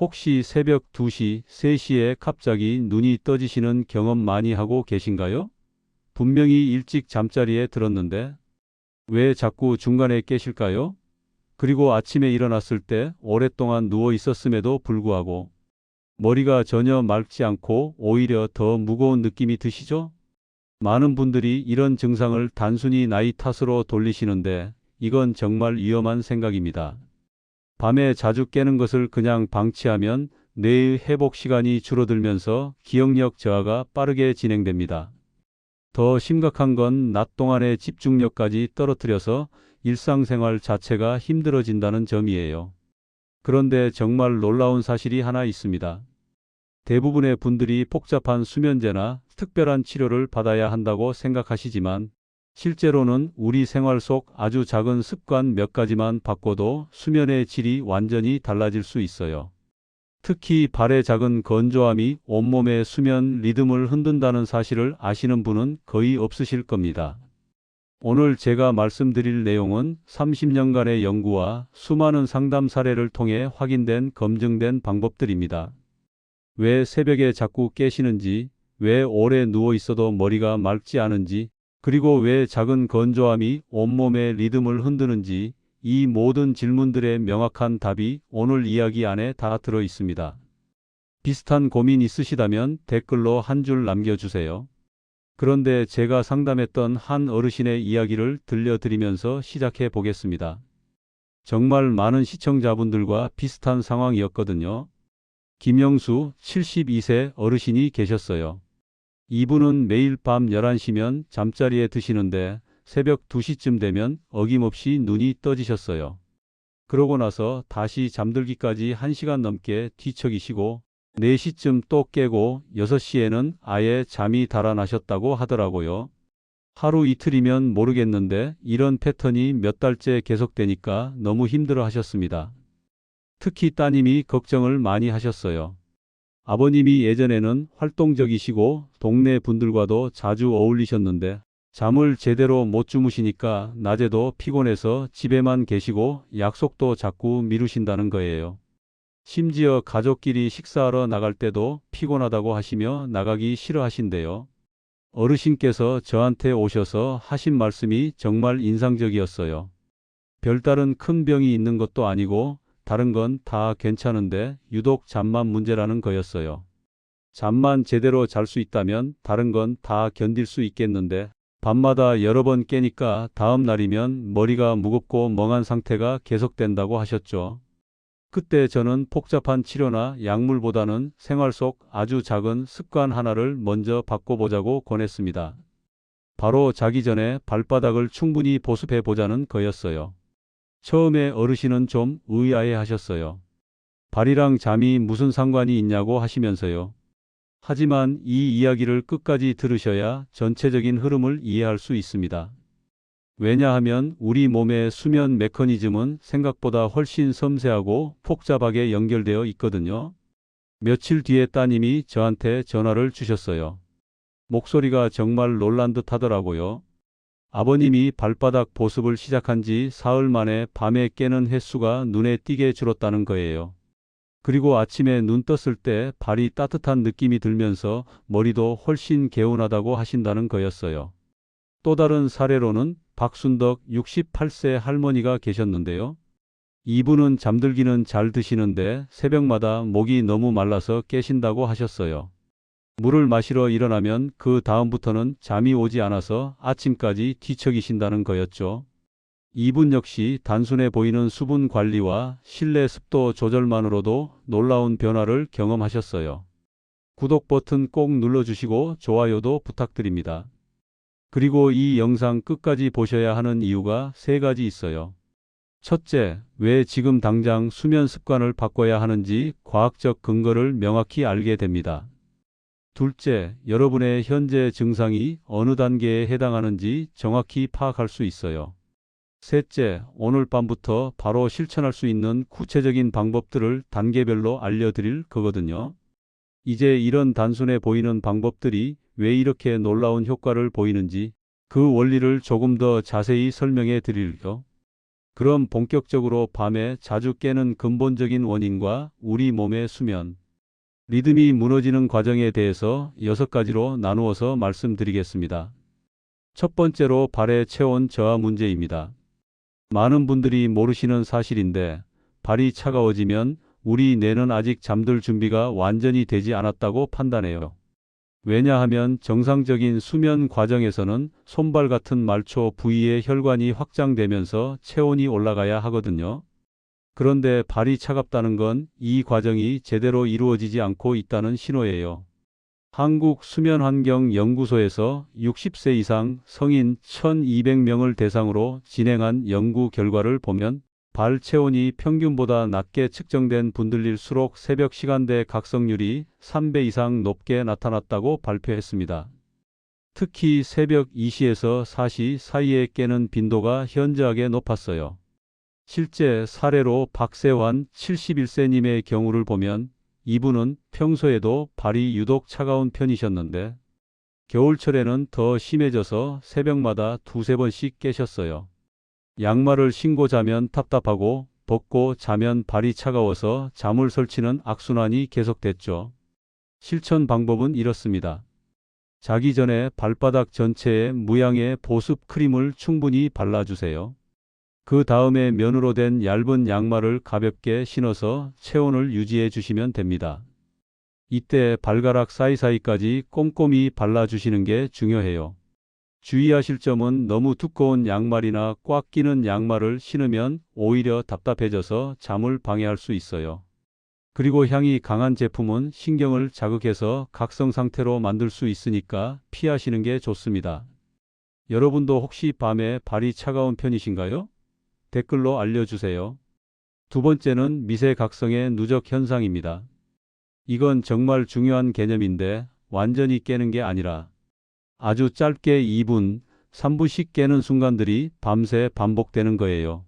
혹시 새벽 2시, 3시에 갑자기 눈이 떠지시는 경험 많이 하고 계신가요? 분명히 일찍 잠자리에 들었는데 왜 자꾸 중간에 깨실까요? 그리고 아침에 일어났을 때 오랫동안 누워 있었음에도 불구하고 머리가 전혀 맑지 않고 오히려 더 무거운 느낌이 드시죠? 많은 분들이 이런 증상을 단순히 나이 탓으로 돌리시는데 이건 정말 위험한 생각입니다. 밤에 자주 깨는 것을 그냥 방치하면 뇌의 회복 시간이 줄어들면서 기억력 저하가 빠르게 진행됩니다. 더 심각한 건 낮 동안의 집중력까지 떨어뜨려서 일상생활 자체가 힘들어진다는 점이에요. 그런데 정말 놀라운 사실이 하나 있습니다. 대부분의 분들이 복잡한 수면제나 특별한 치료를 받아야 한다고 생각하시지만 실제로는 우리 생활 속 아주 작은 습관 몇 가지만 바꿔도 수면의 질이 완전히 달라질 수 있어요. 특히 발의 작은 건조함이 온몸의 수면 리듬을 흔든다는 사실을 아시는 분은 거의 없으실 겁니다. 오늘 제가 말씀드릴 내용은 30년간의 연구와 수많은 상담 사례를 통해 확인된 검증된 방법들입니다. 왜 새벽에 자꾸 깨시는지, 왜 오래 누워 있어도 머리가 맑지 않은지, 그리고 왜 작은 건조함이 온몸의 리듬을 흔드는지 이 모든 질문들의 명확한 답이 오늘 이야기 안에 다 들어 있습니다. 비슷한 고민 있으시다면 댓글로 한 줄 남겨주세요. 그런데 제가 상담했던 한 어르신의 이야기를 들려드리면서 시작해 보겠습니다. 정말 많은 시청자분들과 비슷한 상황이었거든요. 김영수 72세 어르신이 계셨어요. 이분은 매일 밤 11시면 잠자리에 드시는데 새벽 2시쯤 되면 어김없이 눈이 떠지셨어요. 그러고 나서 다시 잠들기까지 1시간 넘게 뒤척이시고 4시쯤 또 깨고 6시에는 아예 잠이 달아나셨다고 하더라고요. 하루 이틀이면 모르겠는데 이런 패턴이 몇 달째 계속되니까 너무 힘들어 하셨습니다. 특히 따님이 걱정을 많이 하셨어요. 아버님이 예전에는 활동적이시고 동네 분들과도 자주 어울리셨는데 잠을 제대로 못 주무시니까 낮에도 피곤해서 집에만 계시고 약속도 자꾸 미루신다는 거예요. 심지어 가족끼리 식사하러 나갈 때도 피곤하다고 하시며 나가기 싫어하신대요. 어르신께서 저한테 오셔서 하신 말씀이 정말 인상적이었어요. 별다른 큰 병이 있는 것도 아니고 다른 건 다 괜찮은데 유독 잠만 문제라는 거였어요. 잠만 제대로 잘 수 있다면 다른 건 다 견딜 수 있겠는데 밤마다 여러 번 깨니까 다음 날이면 머리가 무겁고 멍한 상태가 계속된다고 하셨죠. 그때 저는 복잡한 치료나 약물보다는 생활 속 아주 작은 습관 하나를 먼저 바꿔보자고 권했습니다. 바로 자기 전에 발바닥을 충분히 보습해 보자는 거였어요. 처음에 어르신은 좀 의아해 하셨어요. 발이랑 잠이 무슨 상관이 있냐고 하시면서요. 하지만 이 이야기를 끝까지 들으셔야 전체적인 흐름을 이해할 수 있습니다. 왜냐하면 우리 몸의 수면 메커니즘은 생각보다 훨씬 섬세하고 복잡하게 연결되어 있거든요. 며칠 뒤에 따님이 저한테 전화를 주셨어요. 목소리가 정말 놀란 듯 하더라고요. 아버님이 발바닥 보습을 시작한 지 사흘 만에 밤에 깨는 횟수가 눈에 띄게 줄었다는 거예요. 그리고 아침에 눈 떴을 때 발이 따뜻한 느낌이 들면서 머리도 훨씬 개운하다고 하신다는 거였어요. 또 다른 사례로는 박순덕 68세 할머니가 계셨는데요. 이분은 잠들기는 잘 드시는데 새벽마다 목이 너무 말라서 깨신다고 하셨어요. 물을 마시러 일어나면 그 다음부터는 잠이 오지 않아서 아침까지 뒤척이신다는 거였죠. 이분 역시 단순해 보이는 수분 관리와 실내 습도 조절만으로도 놀라운 변화를 경험하셨어요. 구독 버튼 꼭 눌러주시고 좋아요도 부탁드립니다. 그리고 이 영상 끝까지 보셔야 하는 이유가 세 가지 있어요. 첫째, 왜 지금 당장 수면 습관을 바꿔야 하는지 과학적 근거를 명확히 알게 됩니다. 둘째, 여러분의 현재 증상이 어느 단계에 해당하는지 정확히 파악할 수 있어요. 셋째, 오늘 밤부터 바로 실천할 수 있는 구체적인 방법들을 단계별로 알려드릴 거거든요. 이제 이런 단순해 보이는 방법들이 왜 이렇게 놀라운 효과를 보이는지 그 원리를 조금 더 자세히 설명해 드릴게요. 그럼 본격적으로 밤에 자주 깨는 근본적인 원인과 우리 몸의 수면, 리듬이 무너지는 과정에 대해서 여섯 가지로 나누어서 말씀드리겠습니다. 첫 번째로 발의 체온 저하 문제입니다. 많은 분들이 모르시는 사실인데 발이 차가워지면 우리 뇌는 아직 잠들 준비가 완전히 되지 않았다고 판단해요. 왜냐하면 정상적인 수면 과정에서는 손발 같은 말초 부위의 혈관이 확장되면서 체온이 올라가야 하거든요. 그런데 발이 차갑다는 건 이 과정이 제대로 이루어지지 않고 있다는 신호예요. 한국수면환경연구소에서 60세 이상 성인 1200명을 대상으로 진행한 연구 결과를 보면 발 체온이 평균보다 낮게 측정된 분들일수록 새벽 시간대 각성률이 3배 이상 높게 나타났다고 발표했습니다. 특히 새벽 2시에서 4시 사이에 깨는 빈도가 현저하게 높았어요. 실제 사례로 박세환 71세님의 경우를 보면 이분은 평소에도 발이 유독 차가운 편이셨는데 겨울철에는 더 심해져서 새벽마다 두세 번씩 깨셨어요. 양말을 신고 자면 답답하고 벗고 자면 발이 차가워서 잠을 설치는 악순환이 계속됐죠. 실천 방법은 이렇습니다. 자기 전에 발바닥 전체에 무양의 보습 크림을 충분히 발라주세요. 그 다음에 면으로 된 얇은 양말을 가볍게 신어서 체온을 유지해 주시면 됩니다. 이때 발가락 사이사이까지 꼼꼼히 발라주시는 게 중요해요. 주의하실 점은 너무 두꺼운 양말이나 꽉 끼는 양말을 신으면 오히려 답답해져서 잠을 방해할 수 있어요. 그리고 향이 강한 제품은 신경을 자극해서 각성 상태로 만들 수 있으니까 피하시는 게 좋습니다. 여러분도 혹시 밤에 발이 차가운 편이신가요? 댓글로 알려주세요. 두 번째는 미세각성의 누적 현상입니다. 이건 정말 중요한 개념인데 완전히 깨는 게 아니라 아주 짧게 2분, 3분씩 깨는 순간들이 밤새 반복되는 거예요.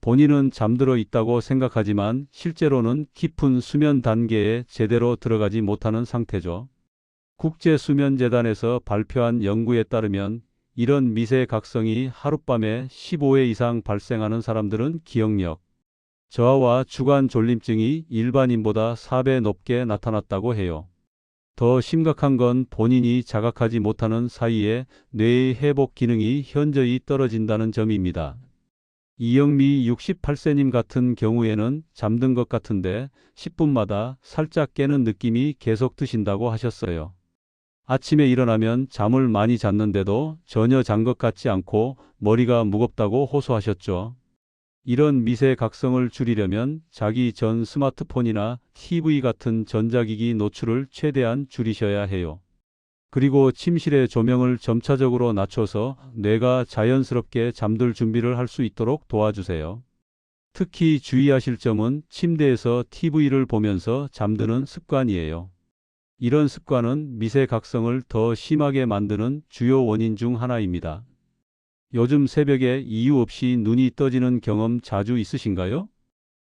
본인은 잠들어 있다고 생각하지만 실제로는 깊은 수면 단계에 제대로 들어가지 못하는 상태죠. 국제수면재단에서 발표한 연구에 따르면 이런 미세 각성이 하룻밤에 15회 이상 발생하는 사람들은 기억력, 저하와 주간 졸림증이 일반인보다 4배 높게 나타났다고 해요. 더 심각한 건 본인이 자각하지 못하는 사이에 뇌의 회복 기능이 현저히 떨어진다는 점입니다. 이영미 68세님 같은 경우에는 잠든 것 같은데 10분마다 살짝 깨는 느낌이 계속 드신다고 하셨어요. 아침에 일어나면 잠을 많이 잤는데도 전혀 잔 것 같지 않고 머리가 무겁다고 호소하셨죠. 이런 미세 각성을 줄이려면 자기 전 스마트폰이나 TV 같은 전자기기 노출을 최대한 줄이셔야 해요. 그리고 침실의 조명을 점차적으로 낮춰서 뇌가 자연스럽게 잠들 준비를 할 수 있도록 도와주세요. 특히 주의하실 점은 침대에서 TV를 보면서 잠드는 습관이에요. 이런 습관은 미세 각성을 더 심하게 만드는 주요 원인 중 하나입니다. 요즘 새벽에 이유 없이 눈이 떠지는 경험 자주 있으신가요?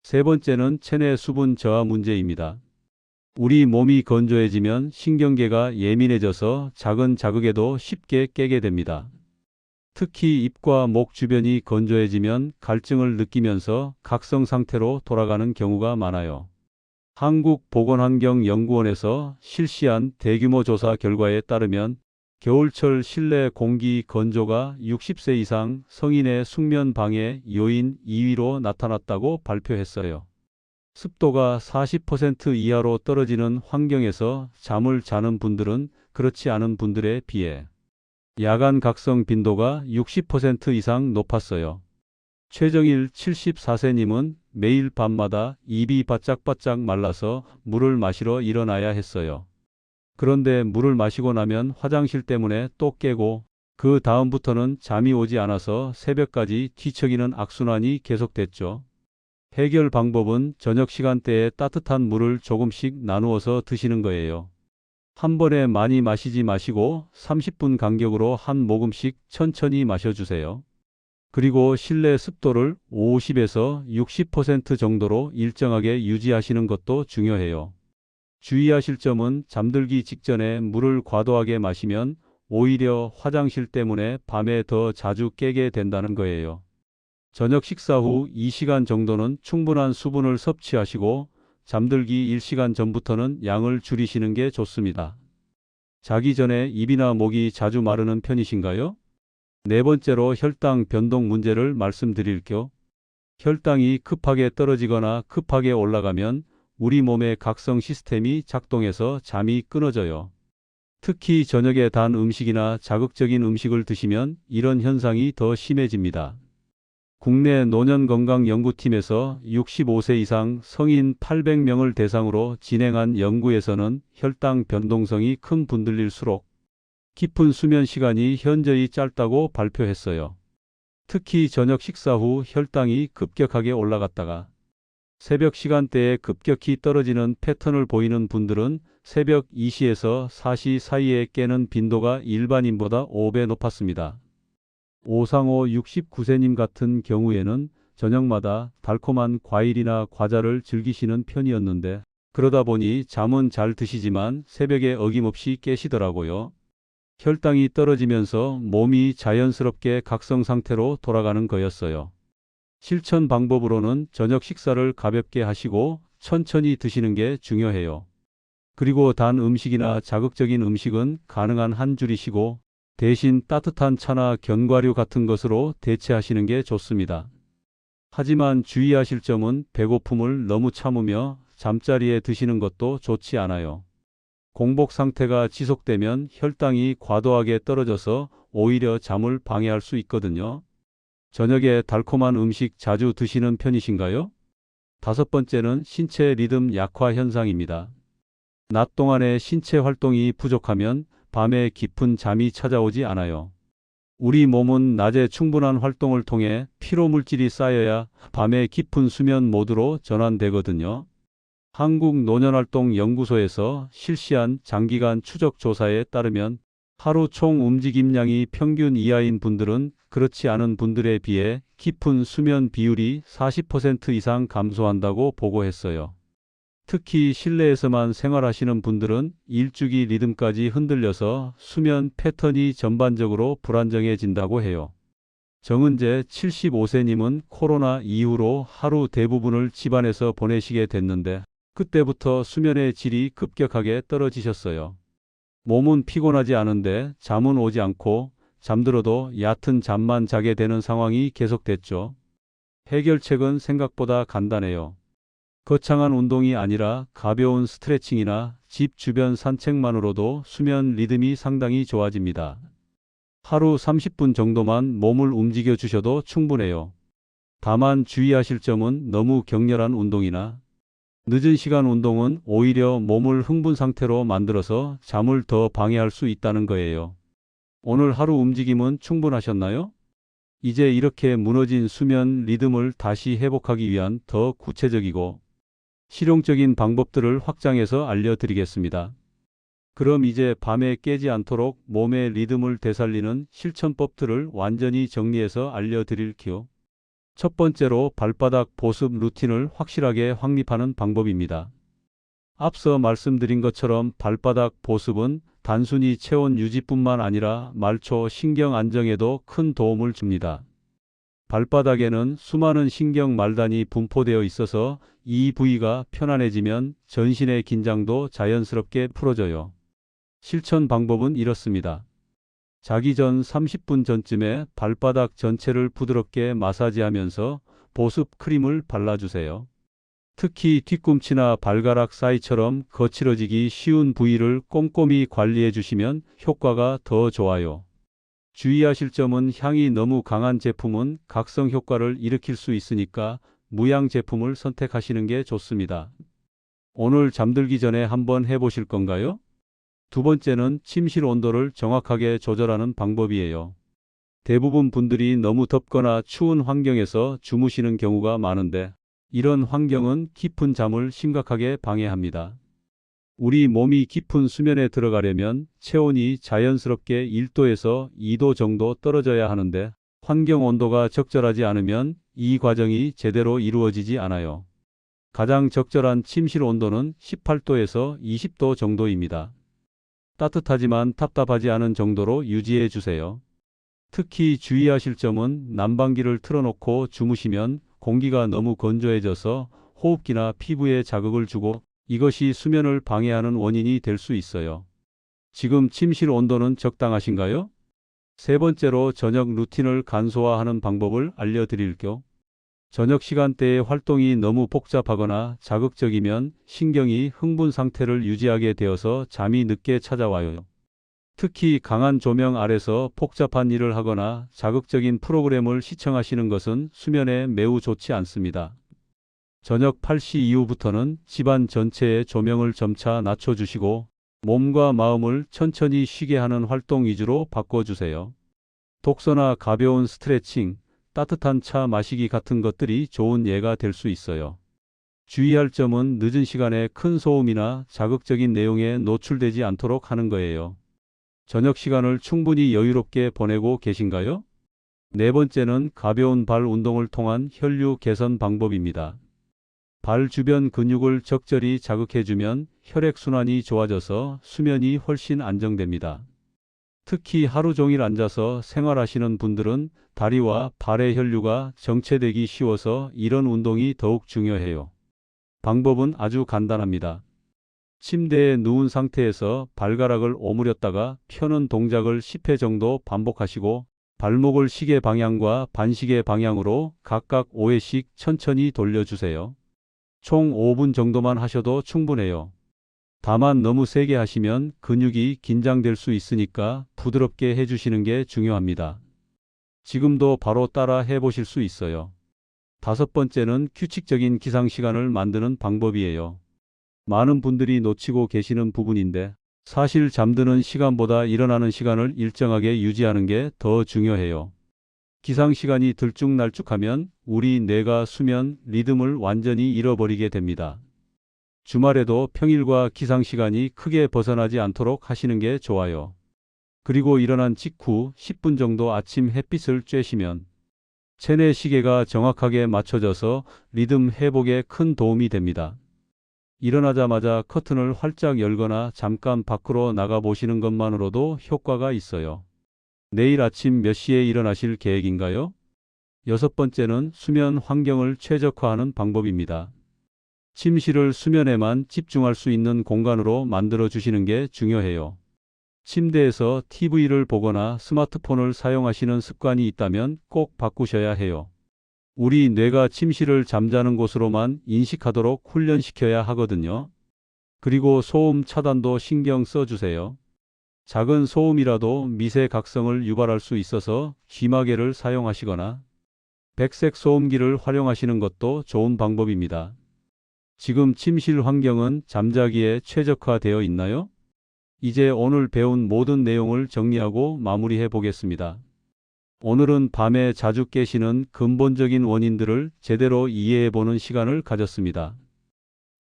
세 번째는 체내 수분 저하 문제입니다. 우리 몸이 건조해지면 신경계가 예민해져서 작은 자극에도 쉽게 깨게 됩니다. 특히 입과 목 주변이 건조해지면 갈증을 느끼면서 각성 상태로 돌아가는 경우가 많아요. 한국보건환경연구원에서 실시한 대규모 조사 결과에 따르면 겨울철 실내 공기 건조가 60세 이상 성인의 숙면 방해 요인 2위로 나타났다고 발표했어요. 습도가 40% 이하로 떨어지는 환경에서 잠을 자는 분들은 그렇지 않은 분들에 비해 야간 각성 빈도가 60% 이상 높았어요. 최정일 74세님은 매일 밤마다 입이 바짝바짝 말라서 물을 마시러 일어나야 했어요. 그런데 물을 마시고 나면 화장실 때문에 또 깨고 그 다음부터는 잠이 오지 않아서 새벽까지 뒤척이는 악순환이 계속됐죠. 해결 방법은 저녁 시간대에 따뜻한 물을 조금씩 나누어서 드시는 거예요. 한 번에 많이 마시지 마시고 30분 간격으로 한 모금씩 천천히 마셔주세요. 그리고 실내 습도를 50에서 60% 정도로 일정하게 유지하시는 것도 중요해요. 주의하실 점은 잠들기 직전에 물을 과도하게 마시면 오히려 화장실 때문에 밤에 더 자주 깨게 된다는 거예요. 저녁 식사 후 2시간 정도는 충분한 수분을 섭취하시고 잠들기 1시간 전부터는 양을 줄이시는 게 좋습니다. 자기 전에 입이나 목이 자주 마르는 편이신가요? 네 번째로 혈당 변동 문제를 말씀드릴게요. 혈당이 급하게 떨어지거나 급하게 올라가면 우리 몸의 각성 시스템이 작동해서 잠이 끊어져요. 특히 저녁에 단 음식이나 자극적인 음식을 드시면 이런 현상이 더 심해집니다. 국내 노년건강연구팀에서 65세 이상 성인 800명을 대상으로 진행한 연구에서는 혈당 변동성이 큰 분들일수록 깊은 수면 시간이 현저히 짧다고 발표했어요. 특히 저녁 식사 후 혈당이 급격하게 올라갔다가 새벽 시간대에 급격히 떨어지는 패턴을 보이는 분들은 새벽 2시에서 4시 사이에 깨는 빈도가 일반인보다 5배 높았습니다. 오상호 69세님 같은 경우에는 저녁마다 달콤한 과일이나 과자를 즐기시는 편이었는데 그러다 보니 잠은 잘 드시지만 새벽에 어김없이 깨시더라고요. 혈당이 떨어지면서 몸이 자연스럽게 각성 상태로 돌아가는 거였어요. 실천 방법으로는 저녁 식사를 가볍게 하시고 천천히 드시는 게 중요해요. 그리고 단 음식이나 자극적인 음식은 가능한 한 줄이시고 대신 따뜻한 차나 견과류 같은 것으로 대체하시는 게 좋습니다. 하지만 주의하실 점은 배고픔을 너무 참으며 잠자리에 드시는 것도 좋지 않아요. 공복 상태가 지속되면 혈당이 과도하게 떨어져서 오히려 잠을 방해할 수 있거든요. 저녁에 달콤한 음식 자주 드시는 편이신가요? 다섯 번째는 신체 리듬 약화 현상입니다. 낮 동안의 신체 활동이 부족하면 밤에 깊은 잠이 찾아오지 않아요. 우리 몸은 낮에 충분한 활동을 통해 피로 물질이 쌓여야 밤에 깊은 수면 모드로 전환되거든요. 한국노년활동연구소에서 실시한 장기간 추적 조사에 따르면 하루 총 움직임량이 평균 이하인 분들은 그렇지 않은 분들에 비해 깊은 수면 비율이 40% 이상 감소한다고 보고했어요. 특히 실내에서만 생활하시는 분들은 일주기 리듬까지 흔들려서 수면 패턴이 전반적으로 불안정해진다고 해요. 정은재 75세님은 코로나 이후로 하루 대부분을 집안에서 보내시게 됐는데 그때부터 수면의 질이 급격하게 떨어지셨어요. 몸은 피곤하지 않은데 잠은 오지 않고 잠들어도 얕은 잠만 자게 되는 상황이 계속됐죠. 해결책은 생각보다 간단해요. 거창한 운동이 아니라 가벼운 스트레칭이나 집 주변 산책만으로도 수면 리듬이 상당히 좋아집니다. 하루 30분 정도만 몸을 움직여 주셔도 충분해요. 다만 주의하실 점은 너무 격렬한 운동이나 늦은 시간 운동은 오히려 몸을 흥분 상태로 만들어서 잠을 더 방해할 수 있다는 거예요. 오늘 하루 움직임은 충분하셨나요? 이제 이렇게 무너진 수면 리듬을 다시 회복하기 위한 더 구체적이고 실용적인 방법들을 확장해서 알려드리겠습니다. 그럼 이제 밤에 깨지 않도록 몸의 리듬을 되살리는 실천법들을 완전히 정리해서 알려드릴게요. 첫 번째로 발바닥 보습 루틴을 확실하게 확립하는 방법입니다. 앞서 말씀드린 것처럼 발바닥 보습은 단순히 체온 유지뿐만 아니라 말초 신경 안정에도 큰 도움을 줍니다. 발바닥에는 수많은 신경 말단이 분포되어 있어서 이 부위가 편안해지면 전신의 긴장도 자연스럽게 풀어져요. 실천 방법은 이렇습니다. 자기 전 30분 전쯤에 발바닥 전체를 부드럽게 마사지하면서 보습 크림을 발라주세요. 특히 뒤꿈치나 발가락 사이처럼 거칠어지기 쉬운 부위를 꼼꼼히 관리해 주시면 효과가 더 좋아요. 주의하실 점은 향이 너무 강한 제품은 각성 효과를 일으킬 수 있으니까 무향 제품을 선택하시는 게 좋습니다. 오늘 잠들기 전에 한번 해보실 건가요? 두 번째는 침실 온도를 정확하게 조절하는 방법이에요. 대부분 분들이 너무 덥거나 추운 환경에서 주무시는 경우가 많은데 이런 환경은 깊은 잠을 심각하게 방해합니다. 우리 몸이 깊은 수면에 들어가려면 체온이 자연스럽게 1도에서 2도 정도 떨어져야 하는데 환경 온도가 적절하지 않으면 이 과정이 제대로 이루어지지 않아요. 가장 적절한 침실 온도는 18도에서 20도 정도입니다. 따뜻하지만 답답하지 않은 정도로 유지해 주세요. 특히 주의하실 점은 난방기를 틀어놓고 주무시면 공기가 너무 건조해져서 호흡기나 피부에 자극을 주고 이것이 수면을 방해하는 원인이 될 수 있어요. 지금 침실 온도는 적당하신가요? 세 번째로 저녁 루틴을 간소화하는 방법을 알려드릴게요. 저녁 시간대에 활동이 너무 복잡하거나 자극적이면 신경이 흥분 상태를 유지하게 되어서 잠이 늦게 찾아와요. 특히 강한 조명 아래서 복잡한 일을 하거나 자극적인 프로그램을 시청하시는 것은 수면에 매우 좋지 않습니다. 저녁 8시 이후부터는 집안 전체의 조명을 점차 낮춰주시고 몸과 마음을 천천히 쉬게 하는 활동 위주로 바꿔주세요. 독서나 가벼운 스트레칭, 따뜻한 차 마시기 같은 것들이 좋은 예가 될 수 있어요. 주의할 점은 늦은 시간에 큰 소음이나 자극적인 내용에 노출되지 않도록 하는 거예요. 저녁 시간을 충분히 여유롭게 보내고 계신가요? 네 번째는 가벼운 발 운동을 통한 혈류 개선 방법입니다. 발 주변 근육을 적절히 자극해주면 혈액순환이 좋아져서 수면이 훨씬 안정됩니다. 특히 하루 종일 앉아서 생활하시는 분들은 다리와 발의 혈류가 정체되기 쉬워서 이런 운동이 더욱 중요해요. 방법은 아주 간단합니다. 침대에 누운 상태에서 발가락을 오므렸다가 펴는 동작을 10회 정도 반복하시고 발목을 시계 방향과 반시계 방향으로 각각 5회씩 천천히 돌려주세요. 총 5분 정도만 하셔도 충분해요. 다만 너무 세게 하시면 근육이 긴장될 수 있으니까 부드럽게 해주시는 게 중요합니다. 지금도 바로 따라 해보실 수 있어요. 다섯 번째는 규칙적인 기상 시간을 만드는 방법이에요. 많은 분들이 놓치고 계시는 부분인데 사실 잠드는 시간보다 일어나는 시간을 일정하게 유지하는 게 더 중요해요. 기상 시간이 들쭉날쭉하면 우리 뇌가 수면 리듬을 완전히 잃어버리게 됩니다. 주말에도 평일과 기상 시간이 크게 벗어나지 않도록 하시는 게 좋아요. 그리고 일어난 직후 10분 정도 아침 햇빛을 쬐시면 체내 시계가 정확하게 맞춰져서 리듬 회복에 큰 도움이 됩니다. 일어나자마자 커튼을 활짝 열거나 잠깐 밖으로 나가 보시는 것만으로도 효과가 있어요. 내일 아침 몇 시에 일어나실 계획인가요? 여섯 번째는 수면 환경을 최적화하는 방법입니다. 침실을 수면에만 집중할 수 있는 공간으로 만들어 주시는 게 중요해요. 침대에서 TV를 보거나 스마트폰을 사용하시는 습관이 있다면 꼭 바꾸셔야 해요. 우리 뇌가 침실을 잠자는 곳으로만 인식하도록 훈련시켜야 하거든요. 그리고 소음 차단도 신경 써주세요. 작은 소음이라도 미세 각성을 유발할 수 있어서 귀마개를 사용하시거나 백색 소음기를 활용하시는 것도 좋은 방법입니다. 지금 침실 환경은 잠자기에 최적화되어 있나요? 이제 오늘 배운 모든 내용을 정리하고 마무리해 보겠습니다. 오늘은 밤에 자주 깨시는 근본적인 원인들을 제대로 이해해 보는 시간을 가졌습니다.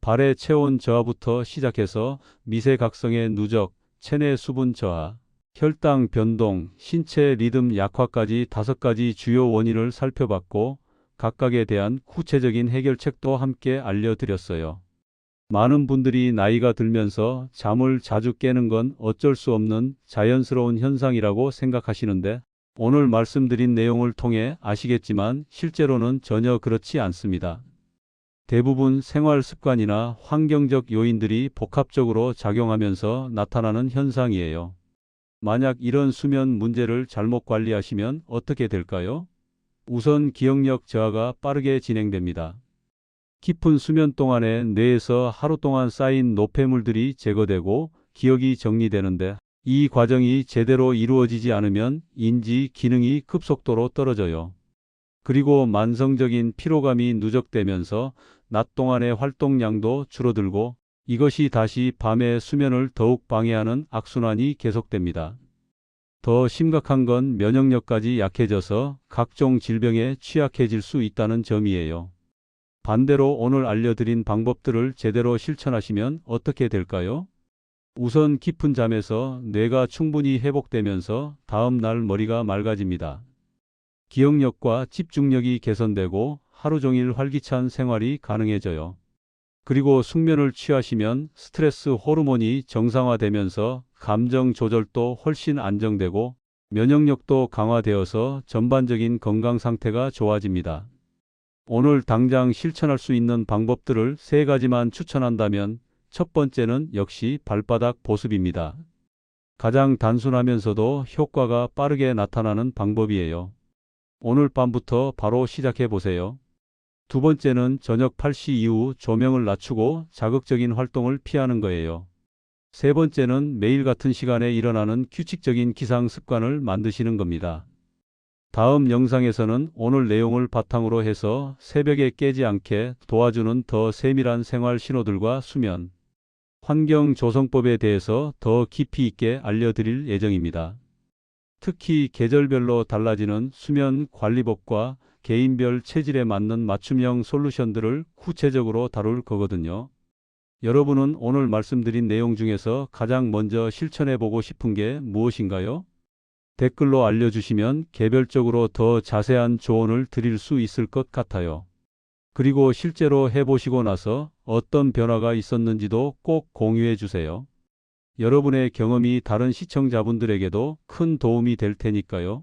발의 체온 저하부터 시작해서 미세 각성의 누적, 체내 수분 저하, 혈당 변동, 신체 리듬 약화까지 다섯 가지 주요 원인을 살펴봤고 각각에 대한 구체적인 해결책도 함께 알려드렸어요. 많은 분들이 나이가 들면서 잠을 자주 깨는 건 어쩔 수 없는 자연스러운 현상이라고 생각하시는데 오늘 말씀드린 내용을 통해 아시겠지만 실제로는 전혀 그렇지 않습니다. 대부분 생활 습관이나 환경적 요인들이 복합적으로 작용하면서 나타나는 현상이에요. 만약 이런 수면 문제를 잘못 관리하시면 어떻게 될까요? 우선 기억력 저하가 빠르게 진행됩니다. 깊은 수면 동안에 뇌에서 하루 동안 쌓인 노폐물들이 제거되고 기억이 정리되는데 이 과정이 제대로 이루어지지 않으면 인지 기능이 급속도로 떨어져요. 그리고 만성적인 피로감이 누적되면서 낮 동안의 활동량도 줄어들고 이것이 다시 밤의 수면을 더욱 방해하는 악순환이 계속됩니다. 더 심각한 건 면역력까지 약해져서 각종 질병에 취약해질 수 있다는 점이에요. 반대로 오늘 알려드린 방법들을 제대로 실천하시면 어떻게 될까요? 우선 깊은 잠에서 뇌가 충분히 회복되면서 다음 날 머리가 맑아집니다. 기억력과 집중력이 개선되고 하루 종일 활기찬 생활이 가능해져요. 그리고 숙면을 취하시면 스트레스 호르몬이 정상화되면서 감정 조절도 훨씬 안정되고 면역력도 강화되어서 전반적인 건강 상태가 좋아집니다. 오늘 당장 실천할 수 있는 방법들을 세 가지만 추천한다면 첫 번째는 역시 발바닥 보습입니다. 가장 단순하면서도 효과가 빠르게 나타나는 방법이에요. 오늘 밤부터 바로 시작해 보세요. 두 번째는 저녁 8시 이후 조명을 낮추고 자극적인 활동을 피하는 거예요. 세 번째는 매일 같은 시간에 일어나는 규칙적인 기상 습관을 만드시는 겁니다. 다음 영상에서는 오늘 내용을 바탕으로 해서 새벽에 깨지 않게 도와주는 더 세밀한 생활 신호들과 수면, 환경 조성법에 대해서 더 깊이 있게 알려드릴 예정입니다. 특히 계절별로 달라지는 수면 관리법과 개인별 체질에 맞는 맞춤형 솔루션들을 구체적으로 다룰 거거든요. 여러분은 오늘 말씀드린 내용 중에서 가장 먼저 실천해 보고 싶은 게 무엇인가요? 댓글로 알려주시면 개별적으로 더 자세한 조언을 드릴 수 있을 것 같아요. 그리고 실제로 해보시고 나서 어떤 변화가 있었는지도 꼭 공유해 주세요. 여러분의 경험이 다른 시청자분들에게도 큰 도움이 될 테니까요.